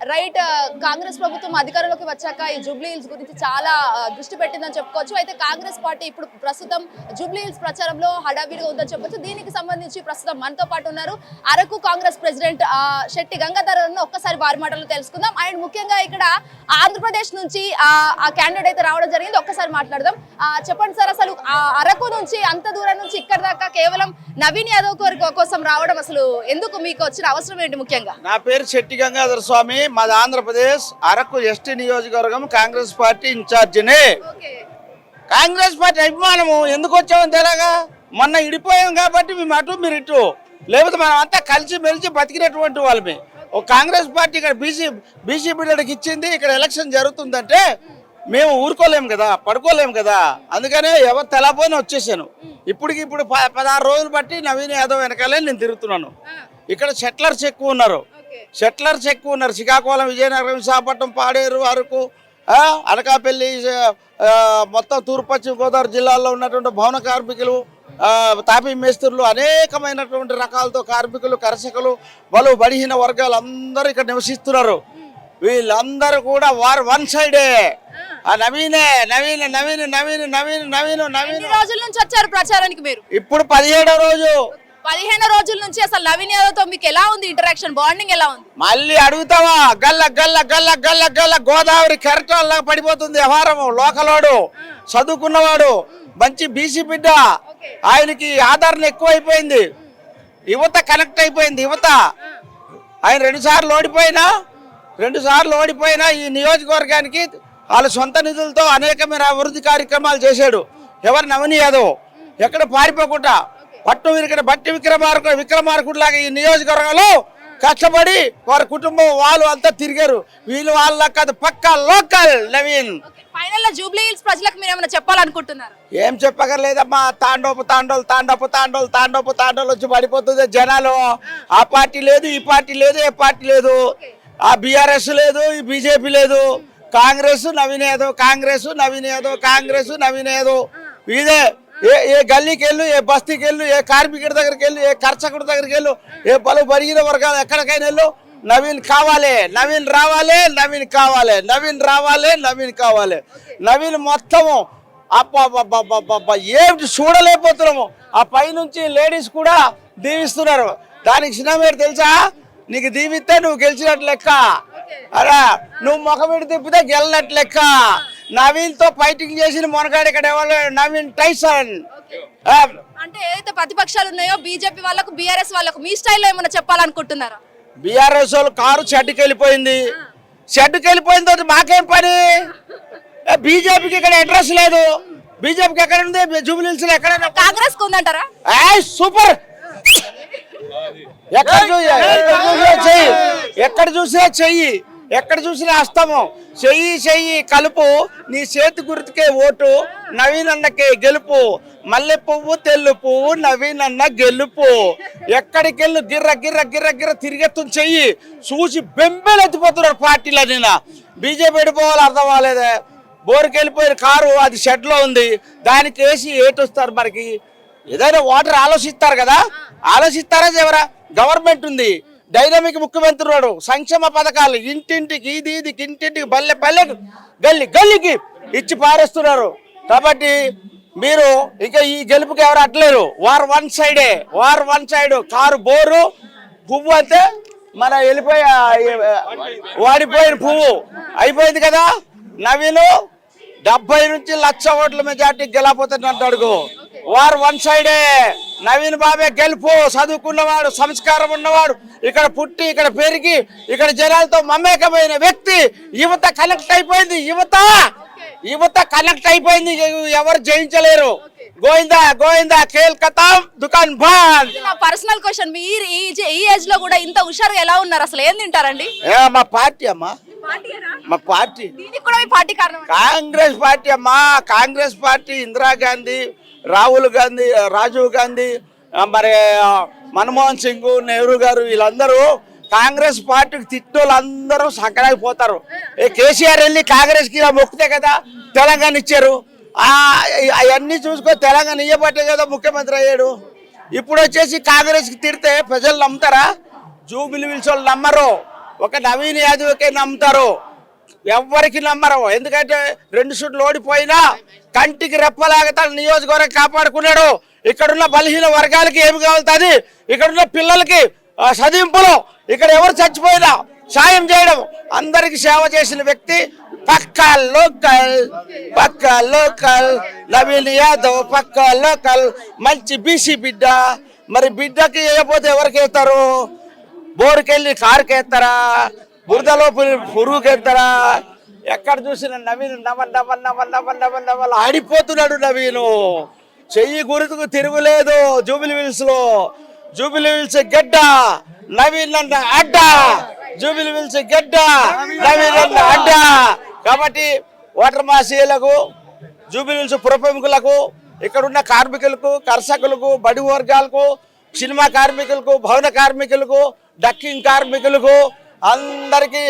Right Congress ప్రభుత్వం అధికారంలోకి వచ్చాక ఈ జూబ్లీ హిల్స్ గురించి చాలా దృష్టి పెట్టిందని చెప్పుకోవచ్చు. అయితే కాంగ్రెస్ పార్టీ ఇప్పుడు ప్రస్తుతం జూబ్లీ హిల్స్ ప్రచారంలో హడావిడిగా ఉందని చెప్పొచ్చు. దీనికి సంబంధించి ప్రస్తుతం మనతో పాటు ఉన్నారు అరకు కాంగ్రెస్ ప్రెసిడెంట్ ఆ, శెట్టి గంగాధర్ ఒక్కసారి వారి మాటలు తెలుసుకుందాం. అండ్ ముఖ్యంగా ఇక్కడ ఆంధ్రప్రదేశ్ నుంచి ఆ, క్యాండిడేట్ అయితే రావడం జరిగింది. ఒక్కసారి మాట్లాడదాం. చెప్పండి సార్ అసలు అరకు నుంచి అంత దూరం నుంచి ఇక్కడ దాకా కేవలం నవీన్ యాదవ్ కోసం రావడం అసలు ఎందుకు మీకు వచ్చిన అవసరం ఏంటి ముఖ్యంగా? నా పేరు శెట్టి గంగాధర స్వామి. మాది ఆంధ్రప్రదేశ్ అరకు ఎస్టీ నియోజకవర్గం కాంగ్రెస్ పార్టీ ఇన్ఛార్జిని. కాంగ్రెస్ పార్టీ అభిమానము ఎందుకు వచ్చామని తెలియగా మొన్న ఇడిపోయాం కాబట్టి మేము అటు మీరు ఇటు. లేకపోతే మనం అంతా కలిసి మెలిసి బతికినటువంటి వాళ్ళమే. ఒక కాంగ్రెస్ పార్టీ ఇక్కడ బీసీ బీసీ బిడ్డలకు ఇచ్చింది ఇక్కడ ఎలక్షన్ జరుగుతుందంటే మేము ఊరుకోలేము కదా పడుకోలేము కదా. అందుకనే ఎవరు తెలపోయినా వచ్చేసాను. ఇప్పటికి ఇప్పుడు పదహారు రోజులు బట్టి నవీన్ యాదవ్ వెనకాలే నేను తిరుగుతున్నాను. ఇక్కడ సెటిలర్స్ ఎక్కువ ఉన్నారు. సెటిలర్స్ ఎక్కువ ఉన్నారు. శ్రీకాకుళం విజయనగరం విశాఖపట్నం పాడేరు అరకు అనకాపల్లి మొత్తం తూర్పు పశ్చిమ గోదావరి జిల్లాల్లో ఉన్నటువంటి భవన కార్మికులు ఆ, తాపీ మేస్త్రులు అనేకమైనటువంటి రకాలతో కార్మికులు కరసకులు బలు బడిహీన వర్గాలు అందరూ ఇక్కడ నివసిస్తున్నారు. వీళ్ళందరూ కూడా వారు వన్ సైడే. ఆ నవీనే నవీన నవీన నవీన నవీన నవీన నవీన. రోజుల నుంచి వచ్చారు ప్రచారానికి మీరు? ఇప్పుడు పదిహేడో రోజు. పదిహేను రోజుల నుంచి అసలు నవీన్ యాదవ్తో మీకు ఎలా ఉంది ఇంటరాక్షన్ బాండింగ్ ఎలా ఉంది? మళ్ళీ అడుగుతావా? గల్ల గల్ల గల్ల గల్ల గల్ల గోదావరి కెరటాల్లా పడిపోతుంది వ్యవహారం. లోకలోడు చదువుకున్నవాడు మంచి బీసీ బిడ్డ. ఆయనకి ఆదరణ ఎక్కువైపోయింది. యువత కనెక్ట్ అయిపోయింది యువత. ఆయన రెండు సార్లు ఓడిపోయినా రెండు సార్లు ఓడిపోయినా ఈ నియోజకవర్గానికి వాళ్ళ సొంత నిధులతో అనేకమైన అభివృద్ధి కార్యక్రమాలు చేశాడు. ఎవరు నవని యాదవ్? ఎక్కడ పారిపోకుండా పట్టు విరిగిన బట్టి విక్రమార్కు విక్రమార్కుడు లాగా ఈ నియోజకవర్గంలో కష్టపడి వారి కుటుంబం వాళ్ళు అంతా తిరిగారు. వీళ్ళు వాళ్ళ కాదు పక్కా లోకల్ నవీన్. ఫైనల్ జూబ్లీ హిల్స్ ప్రజలకు మీరు ఏమైనా చెప్పాలనుకుంటున్నారు? ఏం చెప్పగలేదమ్మా తాండోపు తాండోలు తాండోపు తాండోలు తాండోపు తాండోలు వచ్చి పడిపోతుంది జనాలు. ఆ పార్టీ లేదు ఈ పార్టీ లేదు ఏ పార్టీ లేదు. ఆ బీఆర్ఎస్ లేదు ఈ బీజేపీ లేదు. కాంగ్రెస్ నవీన్ యాదవ్ కాంగ్రెస్ నవీన్ యాదవ్ కాంగ్రెస్ నవీన్ యాదవ్. ఇదే ఏ ఏ గల్లీకి వెళ్ళు ఏ బస్తీకి వెళ్ళు ఏ కార్మికుడి దగ్గరికి వెళ్ళు ఏ కర్చకుడి దగ్గరికి వెళ్ళు ఏ పలు బరిగిన వర్గాలు ఎక్కడికైనా వెళ్ళు. నవీన్ కావాలి నవీన్ రావాలి నవీన్ కావాలి నవీన్ రావాలి నవీన్ కావాలి. నవీన్ మొత్తము అబ్బా ఏమిటి చూడలేకపోతున్నాము. ఆ పైనుంచి లేడీస్ కూడా దీవిస్తున్నారు. దానికి చిన్న మీరు తెలుసా? నీకు దీవిస్తే నువ్వు గెలిచినట్టు లెక్క. అరా నువ్వు ముఖమిడి తిప్పితే గెలినట్టు లెక్క. నవీన్తో ఫైటింగ్ చేసిన మొనగాడు ఇక్కడ ఎవరు నవీన్ టైసన్. అంటే ఏదైతే ప్రతిపక్షాలు ఉన్నాయో బీజేపీ వాళ్ళకు బీఆర్ఎస్ వాళ్ళకు మీ స్టైల్లో ఏమైనా చెప్పాలనుకుంటున్నారా? బీఆర్ఎస్ వాళ్ళు కారు షెడ్కి వెళ్ళిపోయింది షెడ్కి వెళ్ళిపోయిన తర్వాత మాకేం పని? బీజేపీకి ఇక్కడ అడ్రస్ లేదు. బీజేపీకి ఎక్కడ ఉంది? జూబిలీస్ ఎక్కడ కాంగ్రెస్కు ఉందంటారా? సూపర్! ఎక్కడ చూ- ఎక్కడ చూసినా చెయ్యి. ఎక్కడ చూసినా అస్తమం. చెయ్యి చెయ్యి కలుపు. నీ చేతి గుర్తుకే ఓటు నవీనన్నకే గెలుపు. మల్లె పువ్వు తెల్లు పువ్వు నవీనన్న గెలుపు. ఎక్కడికెళ్ళు గిర్ర గిర్ర గిర్ర గిర్ర తిరిగెత్తుని చెయ్యి. చూసి బెంబెలెత్తిపోతున్నారు పార్టీలో నేను బీజేపీ వెళ్ళిపోవాలి అర్థం అవ్వలేదే బోరుకి వెళ్ళిపోయిన కారు అది షెడ్లో ఉంది. దానికి వేసి ఏటొస్తారు మనకి ఏదైనా ఓటర్ ఆలోచిస్తారు కదా? ఆలోచిస్తారా ఎవరా గవర్నమెంట్ ఉంది. డైనమిక్ ముఖ్యమంత్రి వాడు సంక్షేమ పథకాలు ఇంటింటికి ఇది ఇది ఇంటింటికి బల్లె బల్లె గల్లి గల్లికి ఇచ్చి పారేస్తున్నారు. కాబట్టి మీరు ఇక ఈ గెలుపుకి ఎవరు అట్లేరు. వార్ వన్ సైడే war one side car bore పువ్వు అయితే మన వెళ్ళిపోయి వాడిపోయిన పువ్వు. అయిపోయింది కదా? నవీను డెబ్బై నుంచి లక్ష ఓట్ల మెజార్టీ గెలపోతున్నట్టు అడుగు. వారు వన్ సైడే. నవీన్ బాబే గెలుపు. చదువుకున్నవాడు సంస్కారం ఉన్నవాడు. ఇక్కడ పుట్టి ఇక్కడ పెరిగి ఇక్కడ జనాలతో మమేకమైన వ్యక్తి యువత కనెక్ట్ అయిపోయింది యువత! యువత కనెక్ట్ అయిపోయింది ఎవరు జయించలేరు. గోవిందా గోవిందా కేల్కతా దుకాన్ బాన్ ఇది నా పర్సనల్ క్వశ్చన్ మీరు ఈ ఈ ఏజ్లో కూడా ఇంత హుషారుగా ఎలా ఉన్నారు? అసలు ఏం తింటారండి? ఏ మా పార్టీ అమ్మా. మా పార్టీ దీనికి కూడా మీ పార్టీ కారణం కాంగ్రెస్ పార్టీ అమ్మా. కాంగ్రెస్ పార్టీ ఇందిరాగాంధీ రాహుల్ గాంధీ రాజీవ్ గాంధీ మరి మన్మోహన్ సింగ్ నెహ్రూ గారు వీళ్ళందరూ కాంగ్రెస్ పార్టీకి తిట్టోళ్ళు అందరూ సంకరాకపోతారు ఏ కేసీఆర్ వెళ్ళి కాంగ్రెస్కి ఇలా మొక్కితే కదా తెలంగాణ ఇచ్చారు. అవన్నీ చూసుకో తెలంగాణ ఇవ్వబట్టే కదా ముఖ్యమంత్రి అయ్యాడు. ఇప్పుడు వచ్చేసి కాంగ్రెస్కి తిడితే ప్రజలు నమ్ముతారా? జూబిలి విల్స్ వాళ్ళు నమ్మరు. ఒక నవీన్ యాదవ్కే నమ్ముతారు. ఎవ్వరికి నమ్మరు. ఎందుకంటే రెండు షూట్లు ఓడిపోయినా కంటికి రెప్పలాగా తన నియోజకవర్గం కాపాడుకున్నాడు. ఇక్కడున్న బలహీన వర్గాలకి ఏమి కావాల్సింది ఇక్కడున్న పిల్లలకి చదింపులు ఇక్కడ ఎవరు చచ్చిపోయినా సాయం చేయడం అందరికి సేవ చేసిన వ్యక్తి pakka local pakka local Naveen Yadav pakka local మంచి బీసీ బిడ్డ మరి బిడ్డకి వేయకపోతే ఎవరికి వేస్తారు బోరుకెళ్ళి కారుకి వేస్తారా బురదలో పురుగుకి వేస్తారా ఎక్కడ చూసిన నవీన్ నవన్ నవ నవన్ నవ నవన్ నవన్ ఆడిపోతున్నాడు నవీను చెయ్యి గుర్తుకు తిరుగులేదు జూబిలీ హిల్స్లో జూబిలీ హిల్స్ గడ్డ నవీన్ అన్న అడ్డ. జూబిలీ హిల్స్ గడ్డ నవీన్ అన్న అడ్డ. కాబట్టి ఓటర్ మాసీలకు జూబిలీస్ పురప్రముఖులకు ఇక్కడున్న కార్మికులకు కర్షకులకు బడి వర్గాలకు సినిమా కార్మికులకు భవన కార్మికులకు డక్కింగ్ కార్మికులకు అందరికీ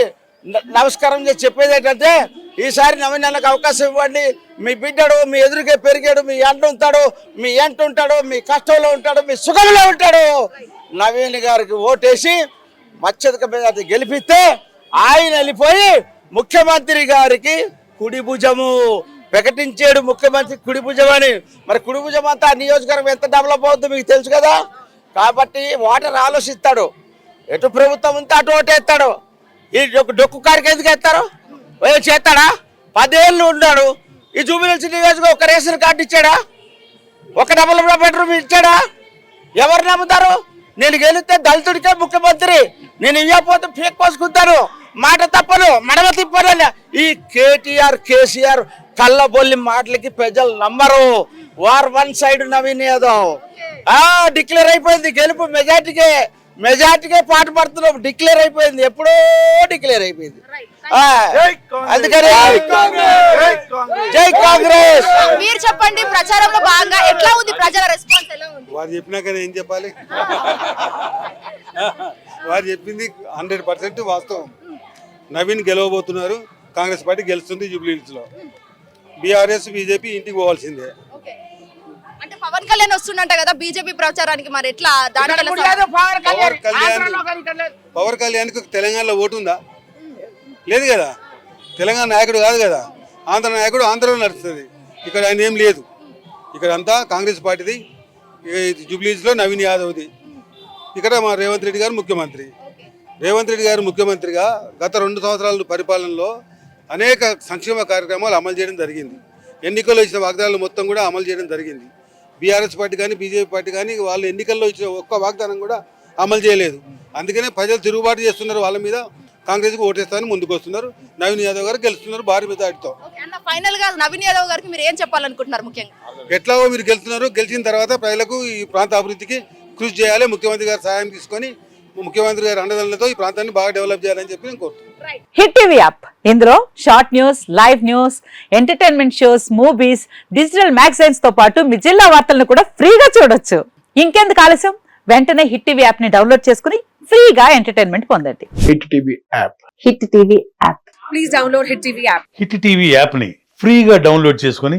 న- నమస్కారం చేసి చెప్పేది ఏంటంటే ఈసారి నవీనకు అవకాశం ఇవ్వండి. మీ బిడ్డడు మీ ఎదురుగా పెరిగాడు మీ ఎంట ఉంటాడు మీ ఎంట ఉంటాడు మీ కష్టంలో ఉంటాడు మీ సుఖంలో ఉంటాడు. నవీన్ గారికి ఓటేసి మత్స్యక మీద గెలిపిస్తే ఆయన వెళ్ళిపోయి ముఖ్యమంత్రి గారికి కుడి భుజము ప్రకటించాడు ముఖ్యమంత్రి కుడి భుజం అని. మరి కుడి భుజం అంతా నియోజకవర్గం ఎంత డెవలప్ అవుతుందో మీకు తెలుసు కదా? కాబట్టి ఓటర్ ఆలోచిస్తాడు. ఎటు ప్రభుత్వం ఉంటే అటు ఓటేస్తాడు. ఈ డొక్కు డొక్కు కారికి ఎందుకు వేస్తారు చేస్తాడా? పదేళ్ళు ఉన్నాడు. ఈ జూబిలీ నియోజకవర్గం ఒక రేషన్ కార్డు ఇచ్చాడా? ఒక డబుల్ బెడ్రూమ్ ఇచ్చాడా? ఎవరు నమ్ముతారు? నేను గెలిస్తే దళితుడికే ముఖ్యమంత్రి. నేను ఇవ్వకపోతే ఫేక్ పోసుకుంటాను మాట తప్పను మడమ తిప్పను ఈ కేటీఆర్ కేసీఆర్ కళ్ళబొల్లి మాటలకి ప్రజలు నమ్మరు. War one side Naveen Yadav. Declare అయిపోయింది గెలుపు మెజార్టీకే. మెజార్టీకే పాటు పడుతున్నాం డిక్లేర్ అయిపోయింది. ఎప్పుడో డిక్లేర్ అయిపోయింది. అందుకని జై కాంగ్రెస్. మీరు చెప్పండి ప్రచారంలో భాగంగా ఎట్లా ఉంది ప్రజల రెస్పాన్స్ ఎలా ఉంది? వారు చెప్పినాక నేను ఏం చెప్పాలి? వారు చెప్పింది హండ్రెడ్ పర్సెంట్ వాస్తవం. నవీన్ గెలవబోతున్నారు. కాంగ్రెస్ పార్టీ గెలుస్తుంది జూబ్లీహిల్స్లో బీఆర్ఎస్ బీజేపీ ఇంటికి పోవాల్సిందే. పవన్ కళ్యాణ్ వస్తుండంట కదా బీజేపీ ప్రచారానికి మరి ఎట్లా పవన్ కళ్యాణ్. తెలంగాణలో ఓటు ఉందా? లేదు కదా. తెలంగాణ నాయకుడు కాదు కదా. ఆంధ్ర నాయకుడు ఆంధ్రలో నడుస్తుంది. ఇక్కడ ఆయన ఏం లేదు. ఇక్కడ అంతా కాంగ్రెస్ పార్టీది. జూబ్లీస్లో నవీన్ యాదవ్ది. ఇక్కడ మా రేవంత్ రెడ్డి గారు ముఖ్యమంత్రి. రేవంత్ రెడ్డి గారు ముఖ్యమంత్రిగా గత రెండు సంవత్సరాల పరిపాలనలో అనేక సంక్షేమ కార్యక్రమాలు అమలు చేయడం జరిగింది. ఎన్నికల్లో ఇచ్చిన వాగ్దానాలు మొత్తం కూడా అమలు చేయడం జరిగింది. బీఆర్ఎస్ పార్టీ కానీ బీజేపీ పార్టీ కానీ వాళ్ళు ఎన్నికల్లో ఇచ్చిన ఒక్క వాగ్దానం కూడా అమలు చేయలేదు. అందుకనే ప్రజలు తిరుగుబాటు చేస్తున్నారు వాళ్ళ మీద. కాంగ్రెస్కి ఓటేస్తారని ముందుకు వస్తున్నారు నవీన్ యాదవ్ గారు గెలుస్తున్నారు భారీ మెజార్టీతో. ఫైనల్గా నవీన్ యాదవ్ గారికి మీరు ఏం చెప్పాలనుకుంటున్నారు ముఖ్యంగా? ఎట్లాగో మీరు గెలుస్తున్నారు గెలిచిన తర్వాత ప్రజలకు ఈ ప్రాంత అభివృద్ధికి కృషి చేయాలి ముఖ్యమంత్రి గారి సహాయం తీసుకొని ముఖ్యమంత్రి గారి అండదండలతో ఈ ప్రాంతాన్ని బాగా డెవలప్ చేయాలని చెప్పి నేను కోరుతున్నాను. Hit TV app. ఇందులో short news live news entertainment shows movies digital మ్యాగజైన్స్తో పాటు మీ జిల్లా వార్తలను కూడా ఫ్రీగా చూడొచ్చు. ఇంకెందుకు ఆలస్యం? వెంటనే హిట్ టీవీ యాప్ని డౌన్లోడ్ చేసుకుని ఫ్రీగా ఎంటర్టైన్మెంట్ పొందండి. Hit TV app. Hit TV app. Hit TV యాప్ని ఫ్రీగా డౌన్లోడ్ చేసుకొని